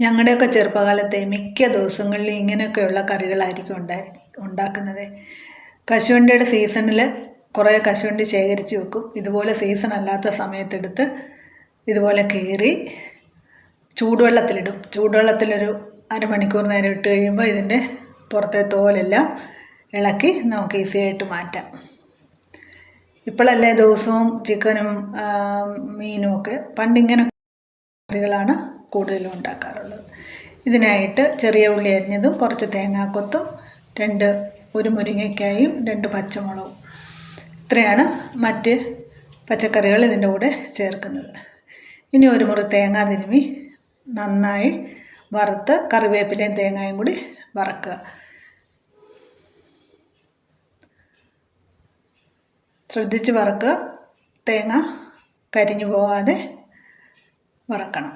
ഞങ്ങളുടെയൊക്കെ ചെറുപ്പകാലത്തെ മിക്ക ദിവസങ്ങളിലും ഇങ്ങനെയൊക്കെയുള്ള കറികളായിരിക്കും ഉണ്ടായി ഉണ്ടാക്കുന്നത്. കശുവണ്ടിയുടെ സീസണിൽ കുറേ കശുവണ്ടി ശേഖരിച്ച് വെക്കും. ഇതുപോലെ സീസൺ അല്ലാത്ത സമയത്തെടുത്ത് ഇതുപോലെ കീറി ചൂടുവെള്ളത്തിലിടും. ചൂടുവെള്ളത്തിലൊരു അരമണിക്കൂർ നേരം ഇട്ട് കഴിയുമ്പോൾ ഇതിന്റെ പുറത്തെ തോലെല്ലാം ഇളക്കി നമുക്ക് ഈസി ആയിട്ട് മാറ്റാം. ഇപ്പോഴല്ലേ ദിവസവും ചിക്കനും മീനും ഒക്കെ പണ്ടിങ്ങനെ കറികളാണ് കൂടുതലും ഉണ്ടാക്കാറുള്ളത്. ഇതിനായിട്ട് ചെറിയ ഉള്ളി അരിഞ്ഞതും കുറച്ച് തേങ്ങാക്കൊത്തും രണ്ട് ഒരു മുരിങ്ങയ്ക്കായും രണ്ട് പച്ചമുളകും. ഇത്രയാണ് മറ്റ് പച്ചക്കറികൾ ഇതിന്റെ കൂടെ ചേർക്കുന്നത്. ഇനി ഒരു മുറി തേങ്ങ തിരുമി നന്നായി വറുത്ത് കറിവേപ്പിലയും തേങ്ങയും കൂടി വറക്കുക. ശ്രദ്ധിച്ച് വറക്കുക. തേങ്ങ കരിഞ്ഞു പോകാതെ വറക്കണം.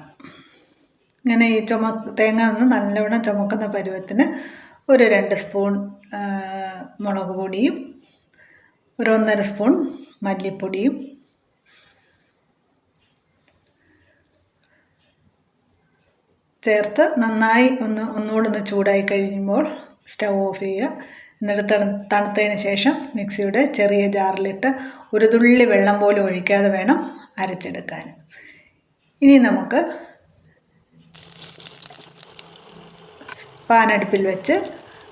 ഇങ്ങനെ ഈ ചുമ തേങ്ങ ഒന്ന് നല്ലവണ്ണം ചുമക്കുന്ന പരുവത്തിന് ഒരു രണ്ട് സ്പൂൺ മുളക് പൊടിയും ഒരു ഒന്നര സ്പൂൺ മല്ലിപ്പൊടിയും ചേർത്ത് നന്നായി ഒന്ന് ഒന്നുകൂടെ ഒന്ന് ചൂടായി കഴിയുമ്പോൾ സ്റ്റൗ ഓഫ് ചെയ്യുക. എന്നിട്ട് തണു തണുത്തതിന് ശേഷം മിക്സിയുടെ ചെറിയ ജാറിലിട്ട് ഒരു തുള്ളി വെള്ളം പോലും ഒഴിക്കാതെ വേണം അരച്ചെടുക്കാൻ. ഇനി നമുക്ക് പാനടുപ്പിൽ വെച്ച്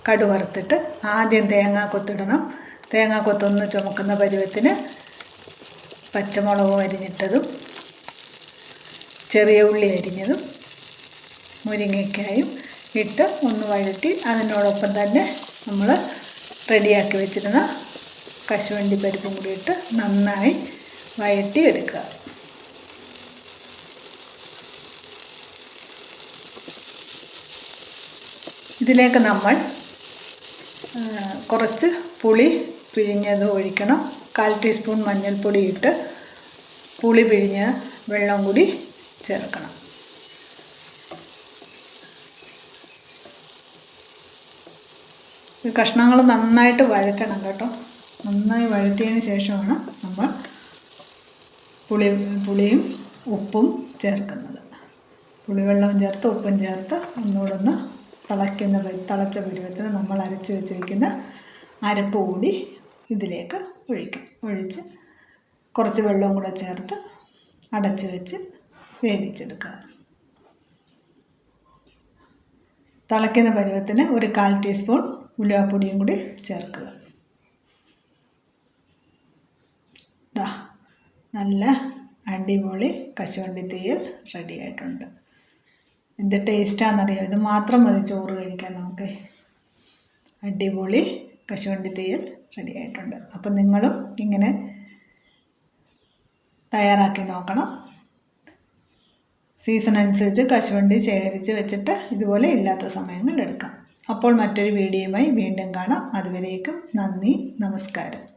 കടുവറുത്തിട്ട് ആദ്യം തേങ്ങ കൊത്തിടണം. തേങ്ങ കൊത്തൊന്ന് ചുമക്കുന്ന പരുവത്തിന് പച്ചമുളകും അരിഞ്ഞിട്ടതും ചെറിയ ഉള്ളി അരിഞ്ഞതും മുരിങ്ങയ്ക്കായും ഇട്ട് ഒന്ന് വഴറ്റി അതിനോടൊപ്പം തന്നെ നമ്മൾ റെഡിയാക്കി വെച്ചിരുന്ന കശുവണ്ടി പരിപ്പും കൂടി ഇട്ട് നന്നായി വഴറ്റി എടുക്കുക ഇതിലേക്ക് നമ്മൾ കുറച്ച് പുളി പിഴിഞ്ഞത് ഒഴിക്കണം. കാൽ ടീസ്പൂൺ മഞ്ഞൾപ്പൊടി ഇട്ട് പുളി പിഴിഞ്ഞ വെള്ളം കൂടി ചേർക്കണം. ഈ കഷ്ണങ്ങൾ നന്നായിട്ട് വഴറ്റണം കേട്ടോ. നന്നായി വഴറ്റിയതിന് ശേഷമാണ് നമ്മൾ പുളി പുളിയും ഉപ്പും ചേർക്കുന്നത്. പുളിവെള്ളവും ചേർത്ത് ഉപ്പും ചേർത്ത് ഒന്നുകൂടെ ഒന്ന് തിളയ്ക്കുന്ന തിളച്ച പരുവത്തിന് നമ്മൾ അരച്ച് വെച്ചിരിക്കുന്ന അരപ്പ് കൂടി ഇതിലേക്ക് ഒഴിക്കും. ഒഴിച്ച് കുറച്ച് വെള്ളവും കൂടെ ചേർത്ത് അടച്ച് വെച്ച് വേവിച്ചെടുക്കുക. തിളയ്ക്കുന്ന പരുവത്തിന് ഒരു കാൽ ടീസ്പൂൺ ഉലുവാപ്പൊടിയും കൂടി ചേർക്കുക. നല്ല അടിപൊളി കശുവണ്ടി തീയൽ റെഡി ആയിട്ടുണ്ട്. എന്ത് ടേസ്റ്റാണെന്നറിയാം. ഇത് മാത്രം മതി ചോറ് കഴിക്കാൻ നമുക്ക്. അടിപൊളി കശുവണ്ടി തീയൽ റെഡി ആയിട്ടുണ്ട്. അപ്പം നിങ്ങളും ഇങ്ങനെ തയ്യാറാക്കി നോക്കണം. സീസൺ അനുസരിച്ച് കശുവണ്ടി ശേഖരിച്ച് വെച്ചിട്ട് ഇതുപോലെ ഇല്ലാത്ത സമയങ്ങളിൽ എടുക്കാം. അപ്പോൾ മറ്റൊരു വീഡിയോയുമായി വീണ്ടും കാണാം. അതുവരേക്കും നന്ദി നമസ്കാരം.